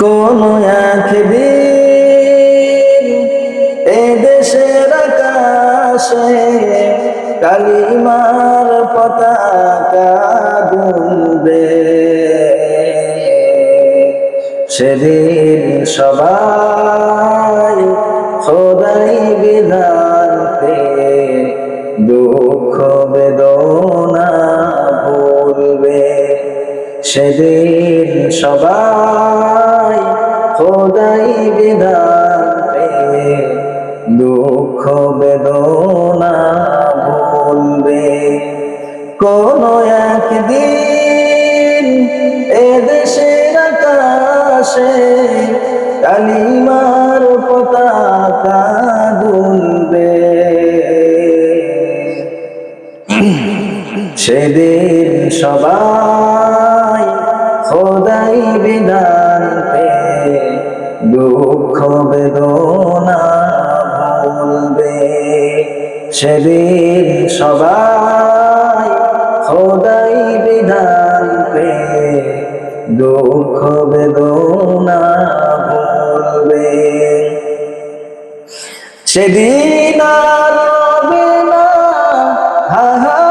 কোন একদিন এ দেশের আকাশে কালিমার পতাকা দুলবে সেদিন সবাই খোদাই বিধানতে দুঃখ বেদনা ভুলবে। সেদিন সবাই খোদাই বিধান দুঃখ বেদনা ভুলবে কোন একদিন এদেশের আকাশে কালিমার পতাকা দুলবে। সেদিন সবাই খোদাই বিধান দুঃখ বেদনা ভুলবে সেদিন সবাই খোদাই বিধান পে দুঃখ বেদনা ভুলবে সেদিন আর হাহাকার।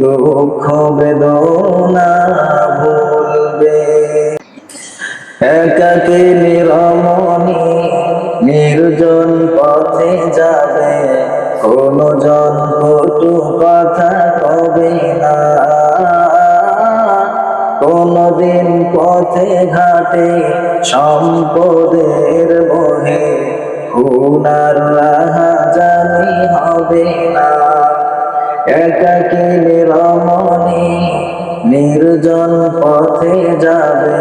দুঃখ বেদনা ভুলবে। একাকে নিরমণি, নির্জন পথে যাবে। কোন জন কটু কথা কবে না। কোনদিন পথে ঘাটে সম্পদের মোহে, খুনার রাহা জানি হবে না। একাকি নিরমণি নির্জন পথে যাবে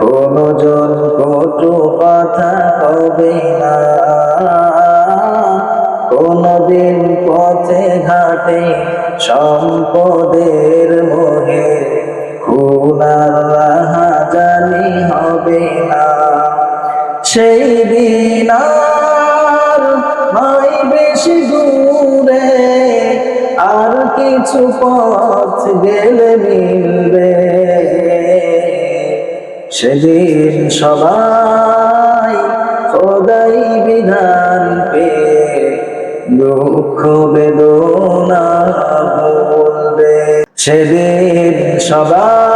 কোন জন কটু কথা কবে না। কোনদিন পথে ঘাটে সম্পদের মোহে খুনার রাহা জানি হবে না। সেই দিন নয় বেশি দূরে আর কিছু পথ গেলে মিলবে। সেদিন সবাই খোদাই বিধান পে দুঃখ বেদনা বলবে। সেদিন সবাই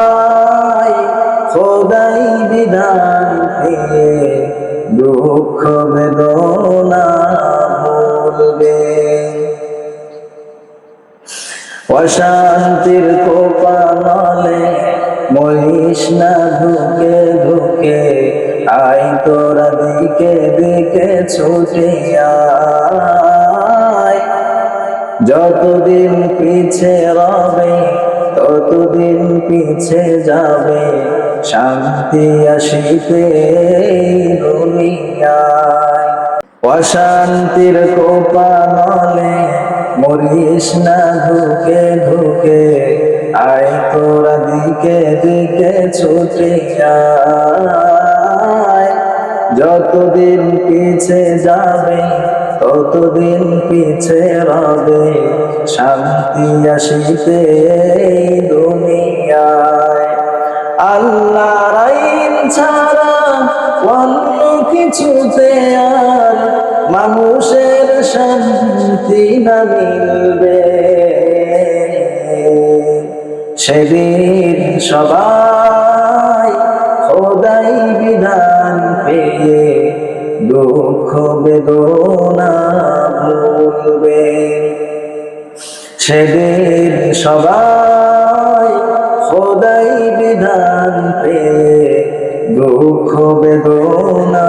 অশান্তির কোপানলে মরিস না ধুকে ধুকে আই তোরা দিকে দিকে ছুটে যতদিন পিছে রবে, ততদিন পিছে যাবে, শান্তি আসিতে দুনিয়ায়। অশান্তির কোপানলে মরিস না ধুকে ধুকে আয় তোরা দিকে দিকে ছুটে আয় যতদিন পিছে যাবে, ততদিন পিছে রবে, শান্তি আসিতে দুনিয়ায়। আল্লাহর ছাড়া অন্য কিছুতে আর মানুষের শান্তি না মিলবে সেদিন সবাই খোদাই বিধান পেয়ে দুঃখ বেদনা ভুলবে। সেদিন সবাই খোদাই বিধান পেয়ে দুঃখ বেদনা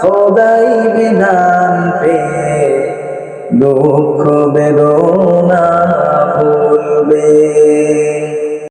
খোদাই বিধান পে দুঃখ বেদনা ভুলবে।